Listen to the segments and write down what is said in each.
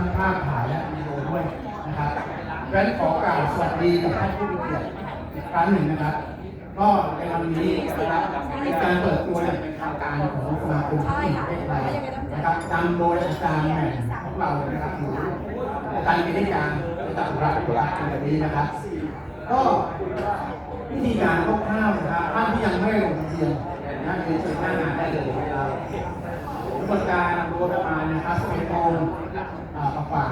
ทั้งภาพถ่ายและวิดีโอด้วยนะครับดังนั้นขอกล่าวสวัสดีกับท่านผู้มีเกียรติอีกครั้งหนึ่งนะครับ ก็ในวันนี้นะครับเป็นการเปิดตัวอย่างเป็นทางการของสมาคมที่ประเทศไทยนะครับนำโดยอาจารย์แหม่มของเรานะครับหรืออาจารย์วิทยาในตักรัตุลาในวันนี้นะครับ ก็วิธีการคร่าวๆนะครับท่านที่ยังไม่ลงทะเบียนนะคือเชิญหน้างานได้เลยนะครับ บวนการโดยประมาณนะครับเป็นโมงอ่ากว่า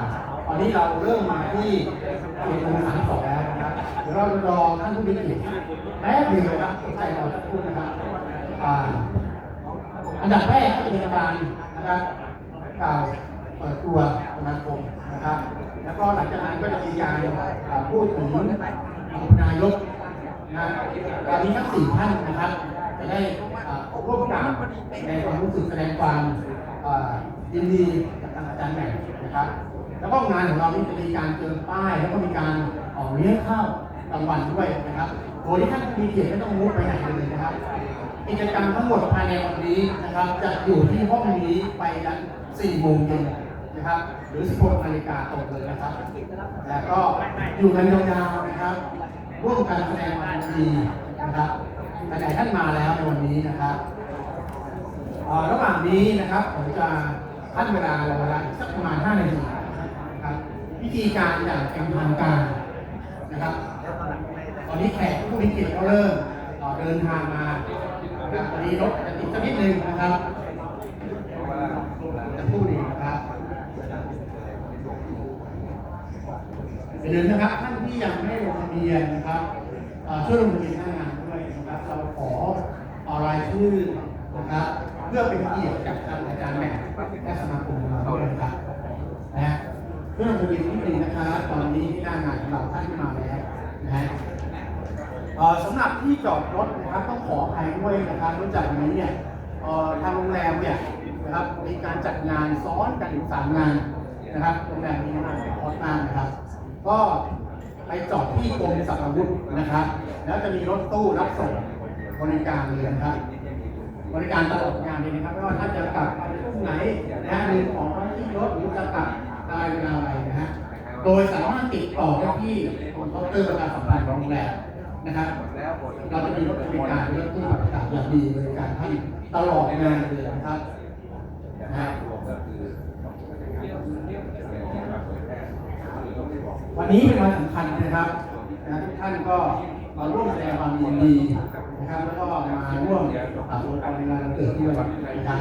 ตอนนี้เราเริ่มมาที่เป็นโมงสามสองแล้วนะครับเดี๋ยวเรารอท่านผู้มีเกียรติแป๊บหนึ่งนะครับใจเราจะพูดนะครับอันดับแรกก็จะเป็นการนะครับกล่าวเปิดตัวสมาคมนะครับ แล้วก็หลังจากนั้นก็จะมีการพูดถึงนายก นะวันนี้ทั้งสี่ท่านนะครับจะได้ร่วมกันแสดงความรู้สึกแสดงความยินดีกับทางอาจารย์แหม่มนะครับ แล้วก็งานของเรานี่จะมีการเจิมป้าย แล้วก็มีการออกเลี้ยงข้าวกลางวันด้วยนะครับโดยที่ท่านมีเกียรติไม่ต้องมุกไปไหนเลยนะครับกิจกรรมทั้งหมดภายในวันนี้นะครับ จะอยู่ที่ห้องนี้ไปยัน4โมงเย็นนะครับหรือ16นาฬิกาตรงเลยนะครับแล้วก็อยู่กันยาวๆนะครับ ร่วมกันแสดงความดีนะครับไหนๆท่านมาแล้วในวันนี้นะครับระหว่างนี้นะครับผมจะท่านเวลาเราเวลาสักประมาณ 5 นาทีนะครับวิธีการอย่างเป็นทางการนะครับ ตอนนี้แขกผู้มีเกียรติก็เริ่มเอ่อเดินทางมาตอนนี้รถจะติดสักนิดนึงนะครับจะพูดอีนะครับอย่าลืมนะครับท่านียนนะครับช่วยลงทะเบียนหน้างานด้วยนะครับเราขอรายชื่อนะครับเพื่อเป็นเกียรติกับทางอาจารย์แม่และสมาคมของเราด้วยนะครับนะฮะเพื่อลงทะเบียนนิดนึงนะครับตอนนี้ที่หน้างานของเราท่านมาแล้วนะฮะสำหรับที่จอดรถนะครับต้องขออภัยด้วยนะครับเนื่องจากวันนี้เนี่ยทางโรงแรมเนี่ยนะครับมีการจัดงานซ้อนกันถึงสามงานนะครับโรงแรมนี้มากฮอตมากนะครับ ก็ ไปจอดที่กรมสัมภาวุธนะครับ แล้วจะมีรถตู้รับส่งบริการเลยนะครับ บริการตลอดงานเลยนะครับไม่ว่าท่านจะกลับไปช่วงไหนนะฮะหรือของที่รถหรือจะกลับได้เวลาอะไรนะฮะโดยสามารถติดต่อได้ที่เคาน์เตอร์ประชาสัมพันธ์ของโรงแรมนะครับ เราจะมีรถบริการรถตู้บริการอย่างดีบริการที่ตลอดงานเลยนะครับนะฮะ นี้เป็นวันสำคัญนะครับนะทุกท่านก็มาร่วมแสดงความยินดีนะครับแล้วก็มาร่วมอ่าโดยการในงานเกิดที่วันนะครับ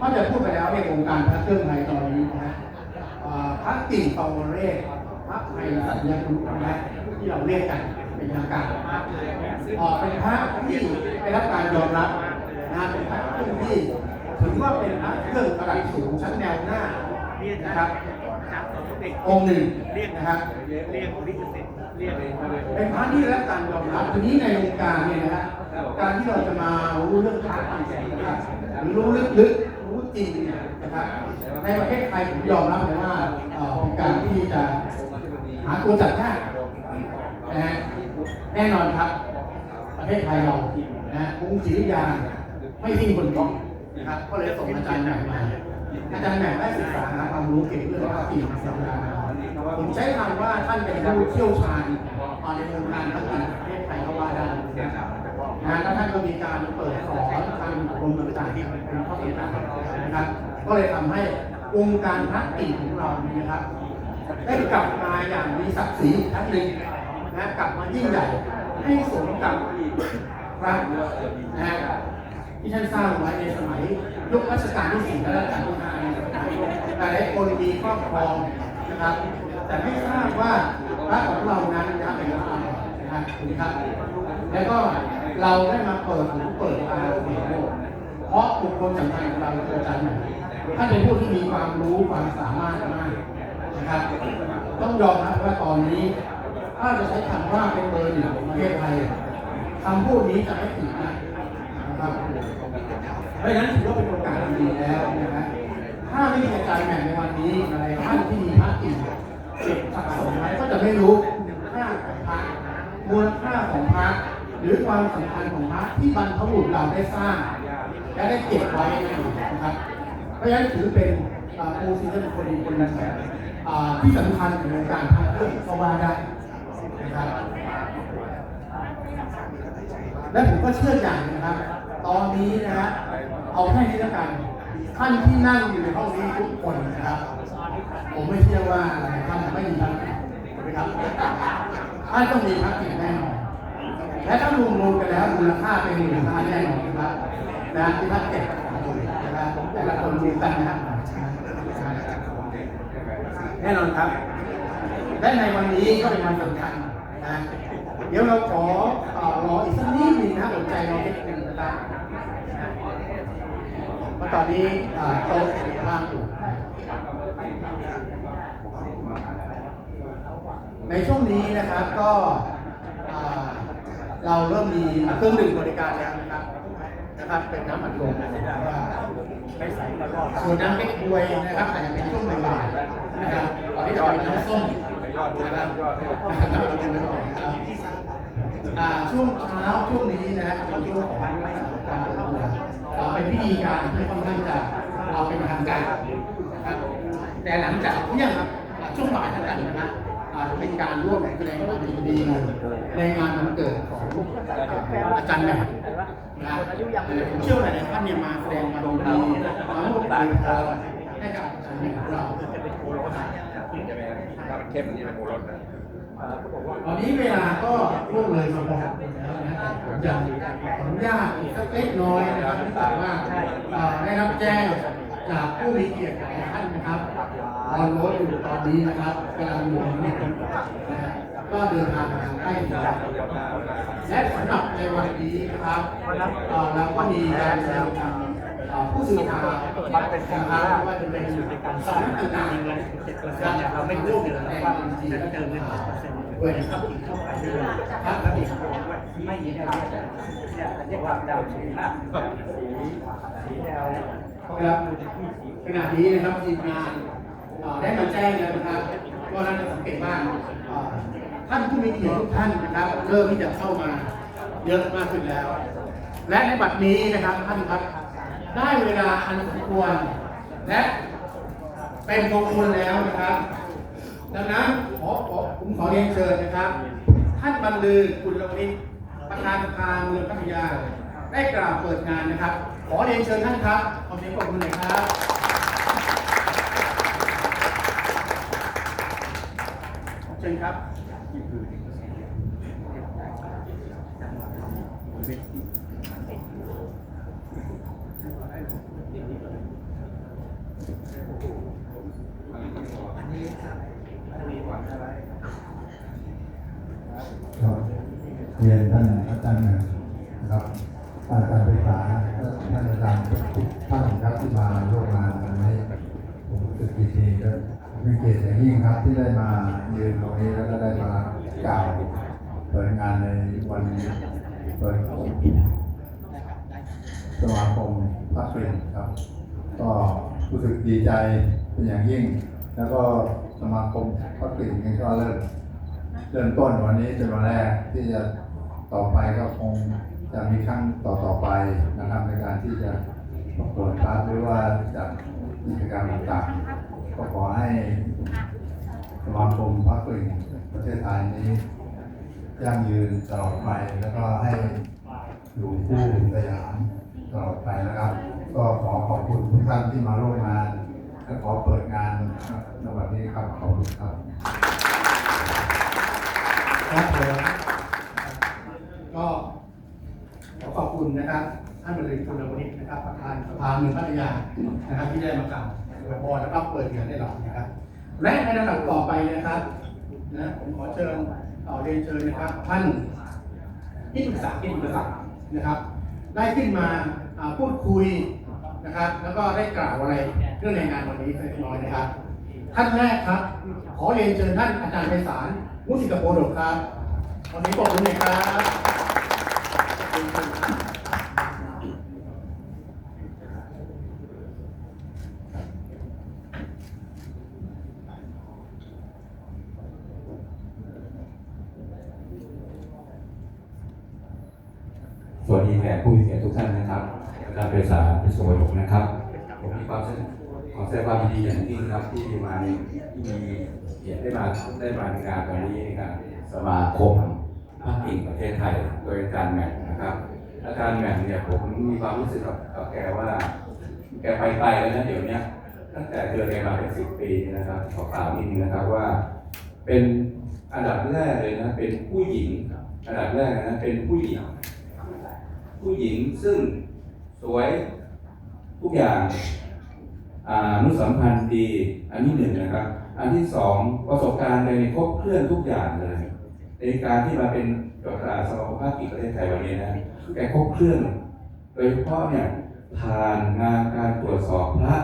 ก็จะพูดไปแล้วในวงการพระเครื่องไทยตอนนี้นะฮะพระกิ่งตองเรศพระไทยสัญญาณุนะที่เราเรียกกันเป็นทางการนะครับเอ่อเป็นพระที่ได้รับการยอมรับนะฮะเป็นพระเครื่องที่ถือว่าเป็นพระเครื่องระดับสูงชั้นแนวหน้านะครับ องค์หนึ่งเรียกนะครับเรียกเรียกลิขสิทธิ์เรียกเป็นพระที่ได้รับการยอมรับทีนี้ในวงการเนี่ยนะฮะการที่เราจะมารู้เรื่องพระจริงๆนะครับหรือรู้ลึกๆรู้จริงเนี่ยนะครับในประเทศไทยผมยอมรับเลยว่าเอ่อเป็นการที่จะหาตัวจัดยากนะฮะแน่นอนครับ ประเทศไทยเรานะฮะกรุงศรีอยุธยาไม่ทิ้งคนก่อนนะครับก็เลยส่งอาจารย์แหม่มมา อาจารย์แหม่มได้ศึกษาหาความรู้เกี่ยวกับเรื่องพระปีมาสัปดาห์ผมใช้คำว่าท่านเป็นผู้เชี่ยวชาญในวงการพระปีประเทศไทยก็ว่าได้นะครับแล้วท่านก็มีการเปิดสอนทางกรมต่างๆที่เป็นข้อสำคัญนะครับ ก็เลยทำให้วงค์การพระปีของเรานี่นะครับ ได้กลับมาอย่างมีศักดิ์ศรีอีกครั้งหนึ่งนะกลับมายิ่งใหญ่ให้สมกับพระนะที่ท่านสร้างไว้ในสมัย ยุครัชกาลที่สี่และรัชกาลที่ห้าแต่หลายคนมีครอบครองนะครับ แต่ไม่ทราบว่าพระของเรานั้นนะครับเป็นพรนะครับคุณครับ แล้วก็เราได้มาเปิดหูเปิดตาเห็นโลกเพราะบุคคลสำคัญของเราคืออาจารย์หมอท่านเป็นผู้ที่มีความรู้ความสามารถมากนะครับ ต้องยอมรับว่าตอนนี้ถ้าจะใช้คำว่าเป็นเบอร์หนึ่งของประเทศไทยคำพูดนี้จะไม่ผิดนะ เพราะฉะนั้นถือว่าเป็นโอกาสดีแล้วนะครับถ้าไม่มีอาจารย์แหม่มในวันนี้อะไรท่านที่มีพระกิ่งเก็บสะสมไว้ก็จะไม่รู้ค่าของพระมูลค่าของพระหรือความสำคัญของพระที่บรรพบุรุษเราได้สร้างและได้เก็บไว้นะครับเพราะฉะนั้นถือเป็นอ่าปูซีซั่นคนดีคนหนึงอ่าที่สำคัญในวงการพระเครื่องก็ว่าได้นะครับและผมก็เชื่ออย่างนึงนะครับ ตอนนี้นะฮะเอาแค่นี้แล้วกัน ท่านที่นั่งอยู่ในห้องนี้ทุกคนนะครับ ผมไม่เชื่อว่าท่านจะไม่มีภารกิจนะครับท่านต้องมีภารกิจแน่นอนและถ้ารวมรวมกันแล้วมูลค่าเป็นหมื่นล้านแน่นอนนะครับนะที่ท่านเก็บนะครับแต่ละคนรวมกันนะครับแน่นอนครับ และในวันนี้ก็เป็นวันสำคัญนะเดี๋ยวเราขอรออีกสักนิดหนึงนะอดใจรอนิดห นะครับเพราะตอนนี้โต๊ะว่างอยู่ในช่วงนี้นะครับก็เราเริ่มมีเครื่องดื่มบริการแล้วนะครับนะครับเป็นน้ำอัดลมไม่ใส่ตลอดส่วนน้ำเก๊กฮวยนะครับอาจจะเป็นช่วงบ่ายๆนะครับตอนนี้จะเป็นน้ำส้มนะครับน้ำอัดลมนะครับ อ่าช่วงเช้าช่วงนี้นะฮะเป็นช่วงของการเปิดตัวเราเป็นพิธีการที่ค่อนข้างจะเราเป็นทางการนะครับแต่หลังจากเที่ยงครับช่วงบ่ายแล้วกันนะฮะอ่าเป็นการร่วมแสดงความยินดีในงานวันเกิดของอาจารย์แหม่มนะผมเชื่อว่าหลายๆท่านเนี่ยมาแสดงความยินดีมาร่วมอวยพรให้กับอาจารย์แหม่มของเราถ้ามันเข้มอย่างนี้เป็นโอรสนะ ตอนนี้เวลาก็ล่วงเลยมาพอสมควรแล้วนะแต่ผมยังขออนุญาตอีกสักเล็กน้อยนะครับเนื่องจากว่าเอ่อได้รับแจ้งจากผู้มีเกียรติหลายท่านนะครับออนรถอยู่ตอนนี้นะครับกำลังอยู่ในนี้นะฮะก็เดินทางมาทางใกล้ถึงแล้วและสำหรับในวันนี้นะครับเอ่อเราก็มีการแสดงความเอ่อผู้สื่อข่าวนะครับว่าจะเป็นสำนักต่างๆนะครับเราไม่ร่วมกันแต่ว่าจริงๆแล้วเดินเงินเปอร์เซ็นต์ ด้วยนะครับเข้าไปด้วยครับและอีกไม่มีอะไรเนี่ยเรียกว่าดาวสีหน้าสีแดงครับขณะนี้นะครับทีมงานได้มาแจ้งแล้วนะครับก็น่าจะสังเกตว่าท่านผู้มีเกียรติทุกท่านนะครับ เริ่มที่จะเข้ามาเยอะมากขึ้นแล้ว และในบัดนี้นะครับท่านครับได้เวลาอันสมควรและเป็นมงคลแล้วนะครับ ดังนั้นขอขอผมขอเรียนเชิญนะครับ ท่านบรรลือคุณลวิทประธานสภาเมืองพัทยา ได้กล่าวเปิดงานนะครับ ขอเรียนเชิญท่านครับ ขอเสียงปรบมือหน่อยครับ เชิญครับครับเรียนท่านอาจารย์นะครับอาจารย์ไฟฟ้าท่านอาจารย์ทุกท่านครับที่มาร่วมงานวันนี้ผมรู้สึกดีทีและมีเกียรติับที่ได้มายืนตรงนี้แล้วก็ได้มากล่าวเปิดงานในวันเปิดสมาคมพระกลิ่นครับ ก็รู้สึกดีใจเป็นอย่างยิ่ง แล้วก็สมาคมพระกลิ่นก็เริ่มเริ่มต้นวันนี้เป็นวันแรกที่จะต่อไปก็คงจะมีครั้งต่อต่อไปนะครับในการที่จะประกวดคลาสหรือว่าจัดกิจกรรมต่างๆก็ขอให้ สมาคมพระกลิ่งประเทศไทยนี้ยั่งยืนตลอดไปแล้วก็ให้อยู่คู่สยามตลอดไปนะครับ ก็ขอขอบคุณทุกท่านที่มาร่วมงานและขอเปิดงานในวันนี้ครับขอบคุณครับครับผมก็ขอขอบคุณนะครับท่านบริคุณวณิชนะครับประธานสภาเมืองพัทยานะครับที่ได้มากล่าวอวยพรแล้วก็เปิดงานให้เรานะครับ และในลำดับต่อไปนะครับนะผมขอเชิญต่อเรียนเชิญนะครับ ท่านที่ปรึกษาที่ปรึกษานะครับ ได้ขึ้นมาพูดคุยนะครับ แล้วก็ได้กล่าวอะไรเรื่องในงานวันนี้เล็กน้อยนะครับ ท่านแรกครับ ขอเรียนเชิญท่านอาจารย์ไพศาลมุสิกโปรดกครับวันนี้ปรบมือหน่อยครับ สวัสดีแขก ผู้มีเกียรติทุกท่านนะครับอาจารย์เปรษาพิศวรกนะครับ ผมมีความขอแสดงความยินดีอย่างยิ่งครับที่มาในที่มีเกียรติได้มาได้มาในงานวันนี้นะครับสมาคมภาคกิ่งประเทศไทย โดยอาจารย์แหม่มนะครับ อาจารย์แหม่มเนี่ยผมมีความรู้สึกกับกับแกว่า แกไปไกลแล้วนะเดี๋ยวเนี้ยตั้งแต่เจอแกมาเป็นสิบปีนะครับขอกล่าวนิดนึงนะครับว่า เป็นอันดับแรกเลยนะเป็นผู้หญิงอันดับแรกนะเป็นผู้หญิง ผู้หญิงซึ่งสวยทุกอย่างอนุสัมพันธ์ดี อันที่หนึ่งนะครับ อันที่สองประสบการณ์ในครบเครื่องทุกอย่างเลยในการที่มาเป็นประธานสมาคมภาคกิจประเทศไทยวันนี้นะแกครบเครื่อง โดยเฉพาะเนี่ยผ่านงานการตรวจสอบพระ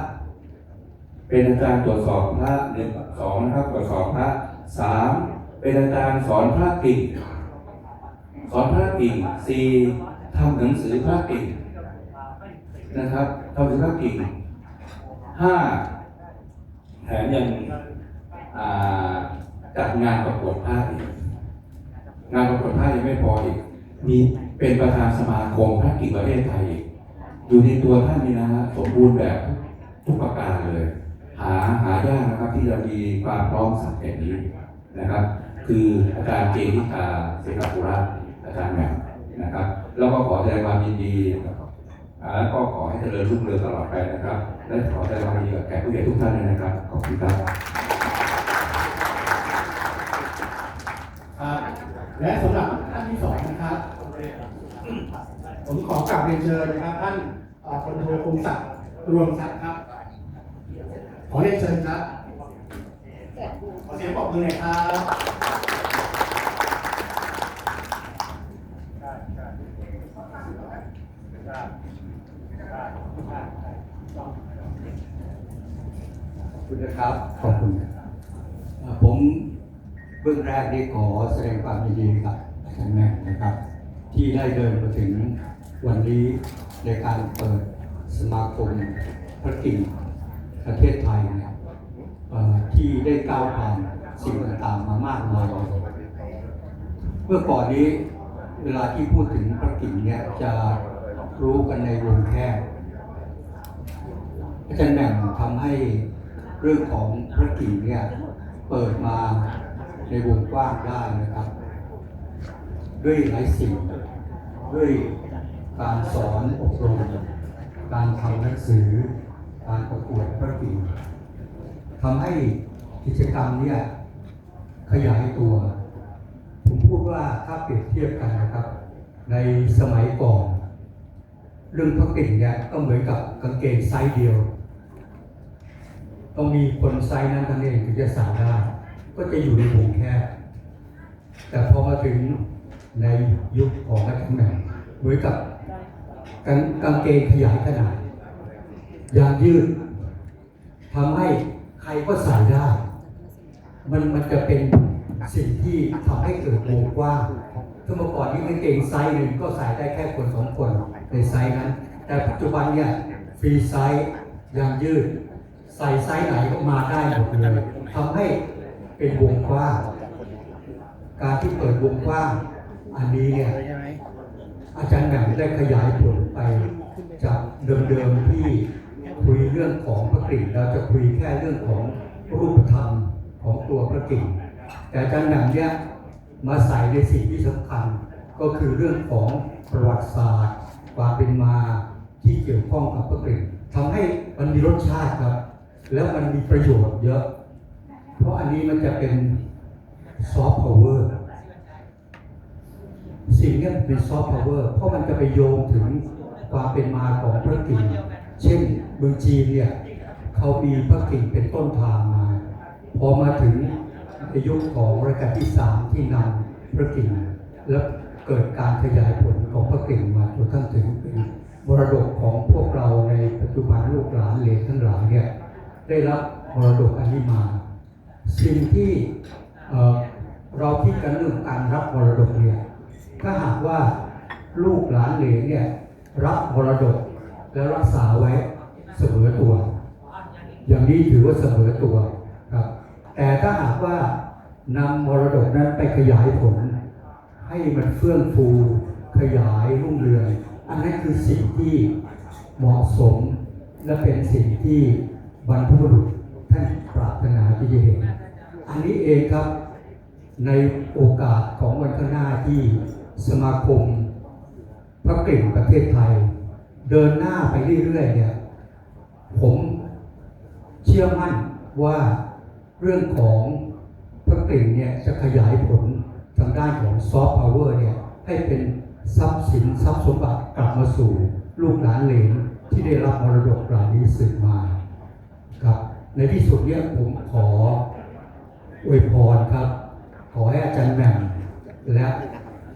เป็นอาจารย์ตรวจสอบพระหนึ่งสองนะครับตรวจสอบพระสามเป็นอาจารย์สอนพระกิ่งสอนพระกิ่งสี่ ทำหนังสือพระกิ่งนะครับทำหนังสือพระกิ่งห้าแถมยังอ่าจัดงานประกวดผ้าอีกงานประกวดผ้ายังไม่พออีกมีเป็นประธานสมาคมพระกิ่งประเทศไทยอีกอยู่ในตัวท่านนี่นะสมบูรณ์แบบทุกประการเลย หาหายากนะครับที่จะมีความพร้อมสักแบบนี้นะครับ คืออาจารย์เจนิกาเสกปุระอาจารย์แหม่มนะครับ แล้วก็ขอแสดงความยินดีอ่าแล้วก็ขอให้เจริญรุ่งเรืองตลอดไปนะครับ และขอแสดงความยินดีกับแขกผู้ใหญ่ทุกท่านด้วยนะครับ ขอบคุณครับและสำหรับท่านที่สองนะครับ ผมขอกราบเรียนเชิญนะครับท่านเอ่อพลโทคงศักดิ์รวมทรัพย์ครับ ขอเรียนเชิญครับ ขอเสียงปรบมือหน่อยครับ ขอบคุณ นะครับ ขอบคุณครับเอ่อผมเบื้องแรกนี้ขอแสดงความยินดีกับอาจารย์แม่นะครับ ที่ได้เดินมาถึงวันนี้ในการเปิดสมาคมพระกิ่งประเทศไทยเนี่ยเอ่อที่ได้ก้าวผ่านสิ่งต่างๆมามากมายเมื่อก่อนนี้เวลาที่พูดถึงพระกิ่งเนี่ยจะรู้กันในวงแคบอาจารย์แหม่มทำให้ เรื่องของพระกิ่งเนี่ยเปิดมาในวงกว้างได้นะครับ ด้วยหลายสิ่ง ด้วยการสอนอบรม การทำหนังสือ การประกวดพระกิ่งทำให้กิจกรรมเนี่ยขยายตัว ผมพูดว่าถ้าเปรียบเทียบกันนะครับ ในสมัยก่อน เรื่องพระกิ่งเนี่ยก็เหมือนกับกางเกงไซส์เดียว ต้องมีคนไซส์นั้นทั้งเองถึงจะสาวได้ ก็จะอยู่ในวงแคบแต่พอมาถึงในยุคของอาจารย์แหม่มเหมือนกับกางกางเกงขยายขนาดยางยืดทำให้ใครก็ใส่ได้ มันมันจะเป็นสิ่งที่ทำให้เกิดวงกว้างถ้าเมื่อก่อนนี้กางเกงไซส์หนึ่งก็ใส่ได้แค่คนสองคนในไซส์นั้น แต่ปัจจุบันเนี่ยฟรีไซส์ยางยืด ใส่ไซส์ไหนก็มาได้หมดเลยทำให้เป็นวงกว้างการที่เปิดวงกว้างอันนี้เนี่ยอาจารย์แหม่มได้ขยายผลไป จากเดิมๆที่คุยเรื่องของพระกริ่งเราจะคุยแค่เรื่องของรูปธรรมของตัวพระกริ่งแต่อาจารย์แหม่มเนี่ยมาใส่ในสิ่งที่สำคัญ ก็คือเรื่องของประวัติศาสตร์ความเป็นมาที่เกี่ยวข้องกับพระกริ่งทำให้มันมีรสชาติครับ แล้วมันมีประโยชน์เยอะ เพราะอันนี้มันจะเป็นซอฟต์พาวเวอร์สิ่งนี้เป็นซอฟต์พาวเวอร์เพราะมันจะไปโยงถึงความเป็นมาของพระกิ่งเช่นเมืองจีนเนี่ยเขามีพระกิ่งเป็นต้นทางมา พอมาถึงในยุคของรัชกาลที่สามที่นำพระกิ่งแล้วเกิดการขยายผลของพระกิ่งมาจนกระทั่งถึงเป็นมรดก ได้รับมรดกอันนี้มา สิ่งที่เราคิดกันเรื่องการรับมรดกเนี่ยถ้าหากว่าลูกหลานเหลนเนี่ยรับมรดกและรักษาไว้เสมอตัว อย่างนี้ถือว่าเสมอตัวครับ แต่ถ้าหากว่านำมรดกนั้นไปขยายผล ให้มันเฟื่องฟูขยายรุ่งเรืองอันนั้นคือสิ่งที่เหมาะสมและเป็นสิ่งที่ บรรพบุรุษท่านปรารถนาที่จะเห็น อันนี้เองครับในโอกาสของวันข้างหน้าที่สมาคม พระกลิ่นประเทศไทย เดินหน้าไปเรื่อยๆเนี่ยผมเชื่อมั่นว่าเรื่องของพระกลิ่นเนี่ยจะขยายผลทางด้านของซอฟต์พาวเวอร์เนี่ยให้เป็นทรัพย์สินทรัพย์สมบัติกลับมาสู่ลูกหลานเหลนที่ได้รับมรดกเหล่านี้สืบมา ในที่สุดเนี่ยผมขออวยพรครับ ขอให้อาจารย์แหม่มและ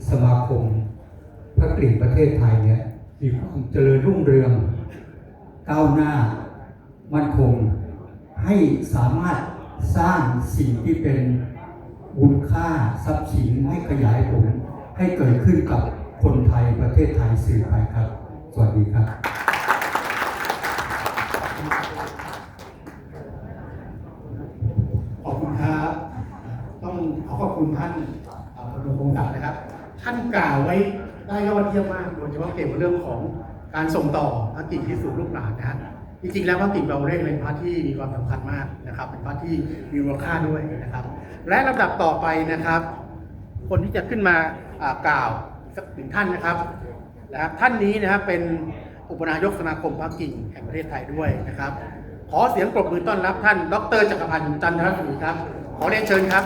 สมาคมพระกลิ่นประเทศไทยเนี่ยมีความเจริญรุ่งเรืองก้าวหน้ามั่นคง ให้สามารถสร้างสิ่งที่เป็นบุญค่าทรัพย์สินให้ขยายผลให้เกิดขึ้นกับคนไทยประเทศไทยสื่อไปครับ สวัสดีครับขอบคุณครับ ต้องขอขอบคุณท่าน เอ่อพลพงศักดิ์นะครับ ท่านกล่าวไว้ได้ยอดเยี่ยมมากโดยเฉพาะเกี่ยวกับเรื่องของการส่งต่อพระกิ่งที่สู่ลูกหลานนะฮะจริงๆแล้วพระกิ่งเราเรียกเป็นพระที่มีความสำคัญมากนะครับ เป็นพระที่มีมูลค่าด้วยนะครับ และลำดับต่อไปนะครับ คนที่จะขึ้นมากล่าวสักหนึ่งท่านนะครับนะครับ ท่านนี้นะครับเป็นอุปนายกสมาคมพระกิ่งแห่งประเทศไทยด้วยนะครับ ขอเสียงปรบมือต้อนรับท่าน ดรจักรพันธ์จันทรศรีครับ ขอเรียนเชิญครับ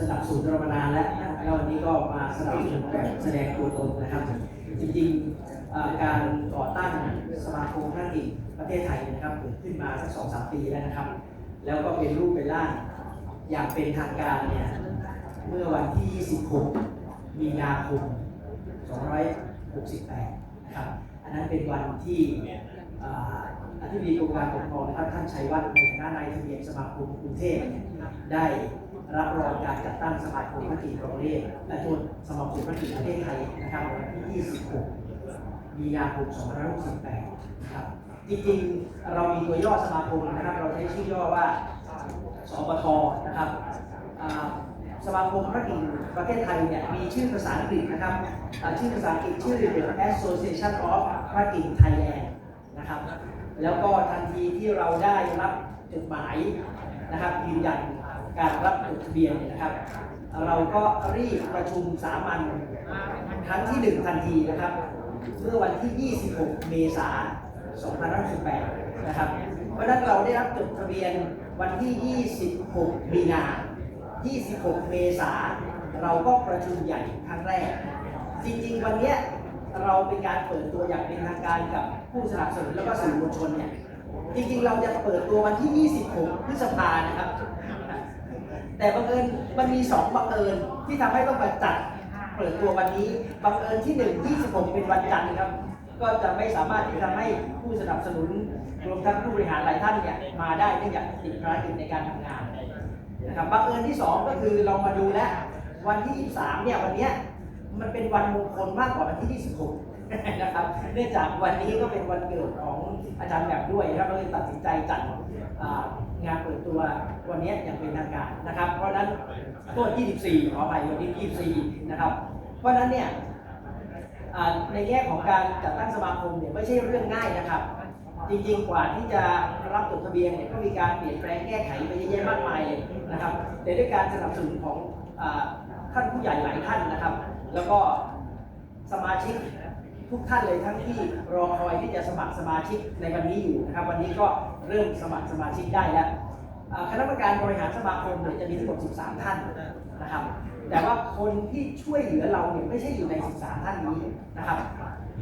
สนับสนุนเรามานานแล้วนะครับแล้ววันนี้ก็มาสนับสนุนแบบแสดงตัวตนนะครับ จริงๆการก่อตั้งสมาคมนักกีฬาประเทศไทยนะครับเกิดขึ้นมาสักสองสามปีแล้วนะครับ แล้วก็เป็นรูปเป็นร่างอย่างเป็นทางการเนี่ยเมื่อวันที่ 26 มีนาคม 268 นะครับ อันนั้นเป็นวันที่อธิบดีกรมการปกครองนะครับท่านชัยวัฒน์ในฐานะนายทะเบียนสมาคมกรุงเทพได้ รับรองการจัดตั้งสมาคมพระกีฬาประเทศและทุนสมาคมพระกีฬาประเทศไทยนะครับวันที่ 26 มีนาคม 2568 นะครับ จริงๆ เรามีตัวย่อสมาคมนะครับ เราใช้ชื่อย่อว่า สปท นะครับสมาคมพระกิ่งประเทศไทยเนี่ยมีชื่อภาษาอังกฤษนะครับ ชื่อภาษาอังกฤษชื่อ The Association of พระกิ่ง Thailand นะครับ แล้วก็ทันทีที่เราได้รับจดหมายนะครับยืนยัน การรับจดทะเบียนนะครับ เราก็รีบประชุมสามัญครั้งที่หนึ่งทันทีนะครับ เมื่อวันที่ 26 เมษายน 2518 นะครับ เพราะนั้นเราได้รับจดทะเบียนวันที่ 26 มีนา 26 เมษาเราก็ประชุมใหญ่ครั้งแรก จริงๆ วันนี้เราเป็นการเปิดตัวอย่างเป็นทางการกับผู้สนับสนุนแล้วก็สื่อมวลชนเนี่ย จริงๆ เราจะเปิดตัววันที่ 26 พฤษภานะครับ แต่บังเอิญมันมีสองบังเอิญที่ทำให้ต้องมาจัดเปิดตัววันนี้บังเอิญที่หนึ่งยี่สิบหกเป็นวันจันทร์ครับ ก็จะไม่สามารถที่จะให้ผู้สนับสนุนรวมทั้งผู้บริหารหลายท่านเนี่ยมาได้เนื่องจากติดภารกิจในการทำงานนะครับบังเอิญที่สองก็คือเรามาดูแล้ววันที่ 23เนี่ยวันเนี้ย มันเป็นวันมงคลมากกว่าวันที่ 26 นะครับ เนื่องจากวันนี้ก็เป็นวันเกิดของอาจารย์แบบด้วยนะครับเราเลยตัดสินใจจัดงานเปิดตัววันนี้อย่างเป็นทางการนะครับ เพราะนั้นตัว 24 ขออภัยวันที่ 24 นะครับ เพราะนั้นเนี่ยในแง่ของการจัดตั้งสมาคมเนี่ยไม่ใช่เรื่องง่ายนะครับ จริงๆ กว่าที่จะรับจดทะเบียนเนี่ยก็มีการเปลี่ยนแปลงแก้ไขไปเยอะแยะมากมายเลยนะครับ แต่ด้วยการสนับสนุนของอท่านผู้ใหญ่หลายท่านนะครับ แล้วก็สมาชิกทุกท่านเลยทั้งที่รอคอยที่จะสมัครสมาชิกในวันนี้อยู่นะครับ วันนี้ก็เริ่มสมัครสมาชิกได้แล้วคณะกรรมการบริหารสมาคมเนี่ยจะมีทั้งหมด 13 ท่านนะครับ แต่ว่าคนที่ช่วยเหลือเราเนี่ยไม่ใช่อยู่ใน 13 ท่านนี้นะครับ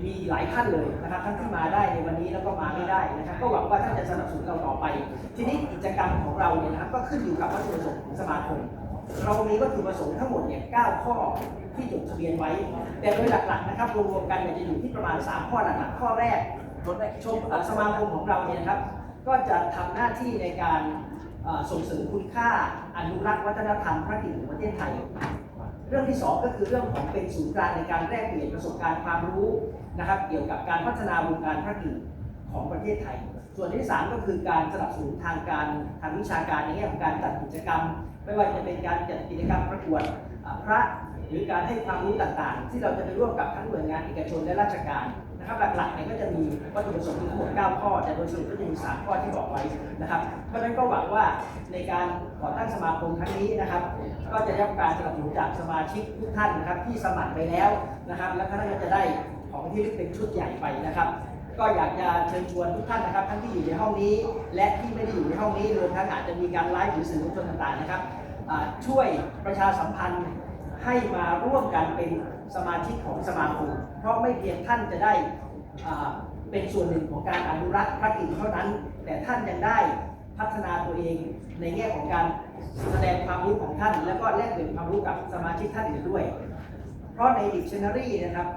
มีหลายท่านเลยนะครับทั้งที่มาได้ในวันนี้แล้วก็มาไม่ได้นะครับ ก็หวังว่าท่านจะสนับสนุนเราต่อไป ทีนี้กิจกรรมของเราเนี่ยนะครับก็ขึ้นอยู่กับวัตถุประสงค์ของสมาคม เรามีวัตถุประสงค์ทั้งหมดเนี่ย9ข้อที่จดทะเบียนไว้ แต่โดยหลักๆนะครับรวมๆกันเนี่ยจะอยู่ที่ประมาณ 3 ข้อหลักๆข้อแรกชมสมาคมของเราเนี่ยครับก็จะทำหน้าที่ในการส่งเสริมคุณค่าอนุรักษ์วัฒนธรรมพระกิ่งของประเทศไทย เรื่องที่สองก็คือเรื่องของเป็นศูนย์กลางในการแลกเปลี่ยนประสบการณ์ความรู้นะครับเกี่ยวกับการพัฒนาวงการพระกิ่งของประเทศไทย ส่วนที่สามก็คือการสนับสนุนทางการทางวิชาการในแง่ของการจัดกิจกรรม ไม่ว่าจะเป็นการจัดกิจกรรมประกวดพระหรือการให้ความรู้ต่างๆ ที่เราจะไปร่วมกับทั้งหน่วยงานเอกชนและราชการนะครับหลักๆเนี่ยก็จะมีวัตถุประสงค์ทั้งหมด 9 ข้อ แต่โดยสรุปก็จะมี 3 ข้อที่บอกไว้นะครับ เพราะฉะนั้นก็หวังว่าในการก่อตั้งสมาคมครั้งนี้นะครับ ก็จะได้รับการสนับสนุนจากสมาชิกทุกท่านนะครับที่สมัครไปแล้วนะครับ และท่านก็จะได้ของที่ลึกเป็นชุดใหญ่ไปนะครับ ก็อยากจะเชิญชวนทุกท่านนะครับทั้งที่อยู่ในห้องนี้ และที่ไม่ได้อยู่ในห้องนี้รวมทั้งอาจจะมีการไลฟ์หรือสื่อมวลชนต่างๆนะครับช่วยประชาสัมพันธ์ให้มาร่วมกันเป็นสมาชิกของสมาคมเพราะไม่เพียงท่านจะได้เป็นส่วนหนึ่งของการอนุรักษ์พระกิ่งเท่านั้น แต่ท่านยังได้พัฒนาตัวเองในแง่ของการแสดงความรู้ของท่าน แล้วก็แลกเปลี่ยนความรู้กับสมาชิกท่านอื่นด้วย เพราะใน dictionary นะครับ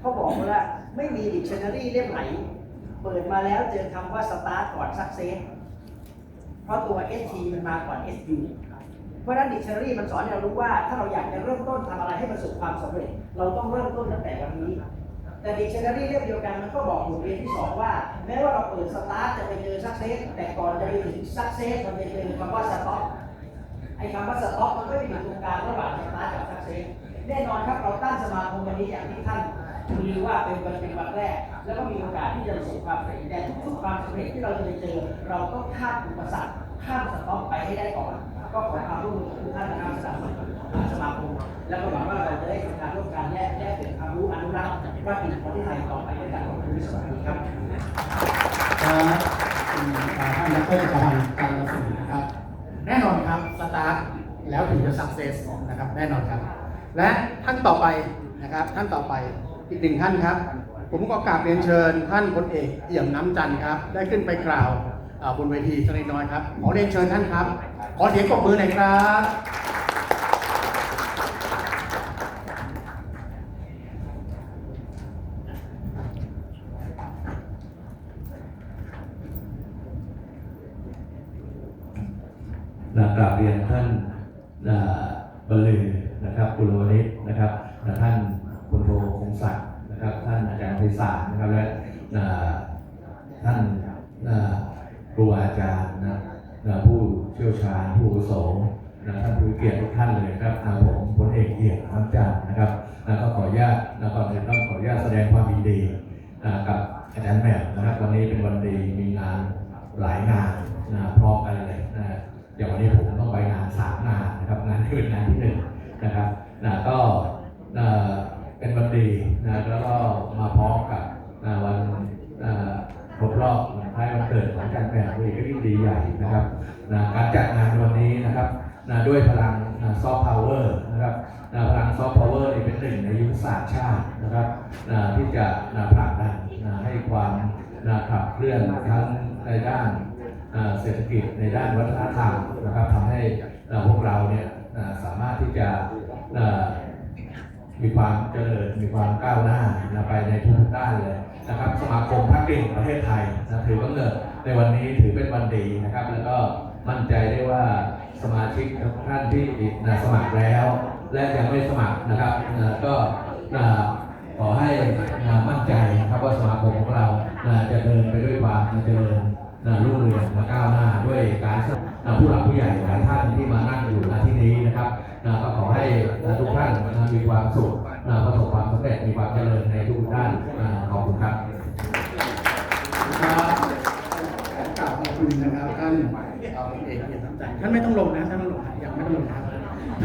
เขาบอกว่า ไม่มี dictionary เล่มไหน เปิดมาแล้วเจอคำว่า start ก่อน success เพราะตัว ST มันมาก่อน SU เพราะนั้น dictionary มันสอนให้เรารู้ว่า ถ้าเราอยากจะเริ่มต้นทำอะไรให้ประสบความสำเร็จ เราต้องเริ่มต้นตั้งแต่วันนี้ แต่ dictionary เล่มเดียวกันมันก็บอกบทเรียนที่สองว่า แม้ว่าเราเปิด start จะไปเจอ success แต่ก่อนจะไปถึง success มันจะเจอคำว่า stop ไอ้คำว่าสต็อกมันก็จะอยู่ตรงกลางระหว่างสตาร์กับซักเซสแน่นอนครับเราตั้งสมาคมวันนี้อย่างที่ท่าน มีว่าเป็นวันเป็นวันแรก แล้วก็มีโอกาสที่จะประสบความสำเร็จแต่ทุกความสำเร็จที่เราจะไปเจอ เราต้องข้ามอุปสรรคข้ามสต็อกไปให้ได้ก่อน ก็ขอความร่วมมือของทุกท่านนะครับสำหรับสมาคมแล้วก็หวังว่าเราจะได้ทำงานร่วมกันแลกแลกเปลี่ยนความรู้อนุรักษ์ว่าปีประเทศไทยต่อไปด้วยกันขอบคุณสวัสดีครับครับท่านดรจักรพันธ์การรัศมีนะครับ แน่นอนครับสตาร์ทแล้วถึงจะสักเซสนะครับแน่นอนครับ และท่านต่อไปนะครับท่านต่อไป อีกหนึ่งท่านครับ ผมก็กราบเรียนเชิญ ท่านพลเอกเอี่ยมน้ำจันทร์ครับ ได้ขึ้นไปกล่าวบนเวทีสักเล็กน้อยครับ ขอเรียนเชิญท่านครับ ขอเสียงปรบมือหน่อยครับ นะกราบเรียนท่านนะบรรลือนะครับกุลวณิชนะครับนะท่านพลโทคงศักดิ์นะครับ ท่านอาจารย์ไพศาลนะครับและนะท่านนะครูอาจารย์นะนะผู้เชี่ยวชาญผู้อาวุโสนะท่านผู้มี เกียรติทุกท่านเลยครับนะผมพลเอกเกียรติน้ำจันทร์นะครับนะก็ขออนุญาตนะก่อนอื่นต้องขออนุญาตแสดงความยินดีนะกับอาจารย์แม่นะครับวันนี้เป็นวันดีมีงานหลายงานนะพร้อมกันเลยนะอย่างวันนี้ผมต้องไปงานสามงานนะครับงานที่เป็นงานที่หนึ่งนะครับนะก็นะเป็นวันดีนะแล้วก็มาพร้อมกับนะวันนะครบรอบวันคล้ายวันเกิดของอาจารย์แม่มด้วยก็ยิ่งดีใหญ่นะครับนะการจัดงานวันนี้นะครับ นะด้วยพลังซอฟต์พาวเวอร์นะครับนะพลังซอฟต์พาวเวอร์นี่เป็นหนึ่งในยุทธศาสตร์ชาตินะครับนะที่จะนะผลักดันนะให้ความนะขับเคลื่อนทั้งในด้านเอ่อเศรษฐกิจในด้านวัฒนธรรมนะครับทำให้พวกเราเนี่ยสามารถที่จะมีความเจริญมีความก้าวหน้านะไปในทุกด้านเลยนะครับ สมาคมพักกิ่งประเทศไทยนะถือกำเนิดในวันนี้ถือเป็นวันดีนะครับ แล้วก็มั่นใจได้ว่า สมาชิกท่านที่นะสมัครแล้ว และยังไม่สมัครนะครับก็ขอให้มั่นใจนะครับว่าสมาคมของเราจะเดินไปด้วยความเจริญนรุ่งเรืองก้าวหน้าด้วยการผู้หลักผู้ใหญ่หลายท่านที่มานั่งอยู่ณที่นี้นะครับก็ขอให้ทุกท่านมีความสุขประสบความสำเร็จมีความเจริญในทุกด้านขอบคุณครับครับกราบขอบคุณนะครับท่าน ท่านไม่ต้องลงนะท่านไม่ลงนะยังไม่ต้องลงนะ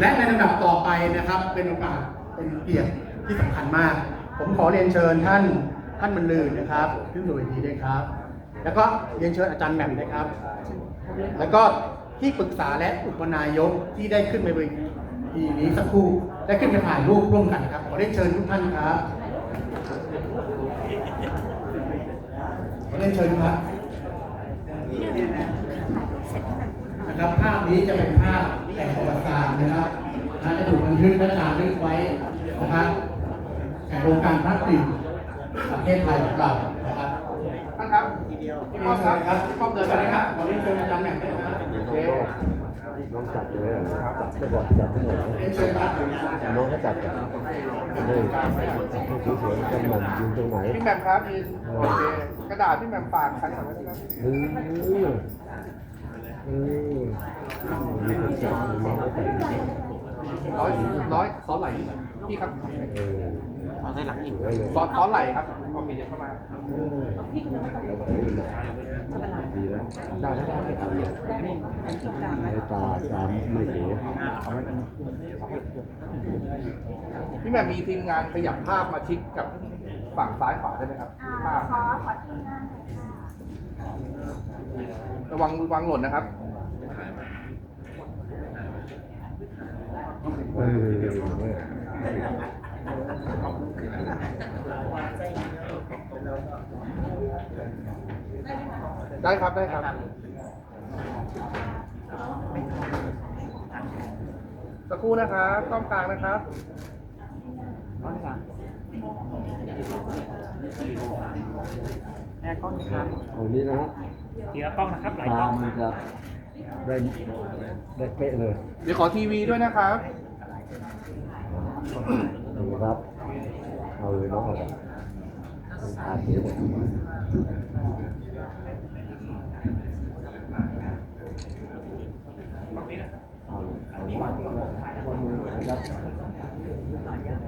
และในลำดับต่อไปนะครับ เป็นโอกาสเป็นเกียรติที่สำคัญมาก ผมขอเรียนเชิญท่านท่านบรรลือนะครับขึ้นสู่เวทีด้วยครับ แล้วก็เรียนเชิญอาจารย์แหม่มนะครับ แล้วก็ที่ปรึกษาและอุปนายกที่ได้ขึ้นไปเวทีนี้สักครู่ได้ขึ้นไปถ่ายรูปร่วมกันครับขอเรียนเชิญทุกท่านครับขอเรียนเชิญครับ นะครับภาพนี้จะเป็นภาพแต่งประวัติศาสตร์นะครับนะจะถูกบันทึกและจารึกไว้นะครับแห่งโครงการพระกริ่งประเทศไทยของเรานะครับท่านครับทีเดียวพี่ป้อมครับพี่ป้อมเดินไปเลยครับขอเรียนเชิญอาจารย์แหม่มด้วยนะครับโอเคน้องจัดเลยนะครับไม่บอกจัดให้หน่อยเรียนเชิญครับน้องเขาจัดกันนี่ผู้สวยๆกันมันยืนตรงไหนพี่แหม่มครับยืนโอเคกระดาษพี่แหม่มฝากใครสั่งไว้ที่นั่นเออเออมีคนจั ร้อยร้อยซอนไหลพี่ครับเอาให้หลังอีกเลยซ้อนซ้อนไหลครับโอเคเดี๋ยวเข้ามาดีแล้วได้แล้วได้ในตาสามไม่เหลวพี่แม่มมีทีมงานขยับภาพมาชิดกับฝั่งซ้ายขวาได้ไหมครับภาพขอขอทีมงานหน่อยค่ะ ระวังระวังหล่นนะครับเออได้ครับได้ครับ สักครู่นะครับกล้องกลางนะครับเอา นี้นะฮะทีละกล้องนะครับหลายตากล้องมันจะได้ได้เป๊ะเลยเดี๋ยวขอทีวีด้วยนะครับ ดูครับเอาเลยน้องเอาแบบตาเสียหมด เอาเอาวาดคนมือนะครับ ของบ้านเมืองหลังนะครับ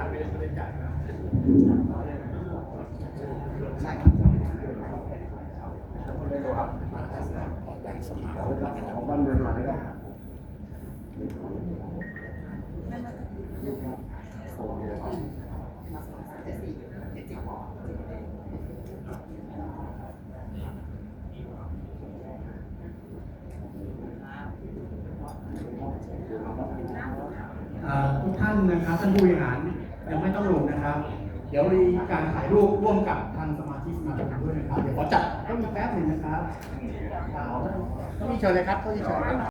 อ่า ทุกท่านนะครับท่านผู้บริหารยังไม่ต้องลงนะครับ ดี๋ยวมีการถ่ายรูปร่วมกับทางสมาชิกสมาคมด้วยนะครับ เดี๋ยวขอจัดก็มีแป๊บหนึ่งนะครับอ่าต้องมีเชิญเลยครับต้องมีเชิญครับ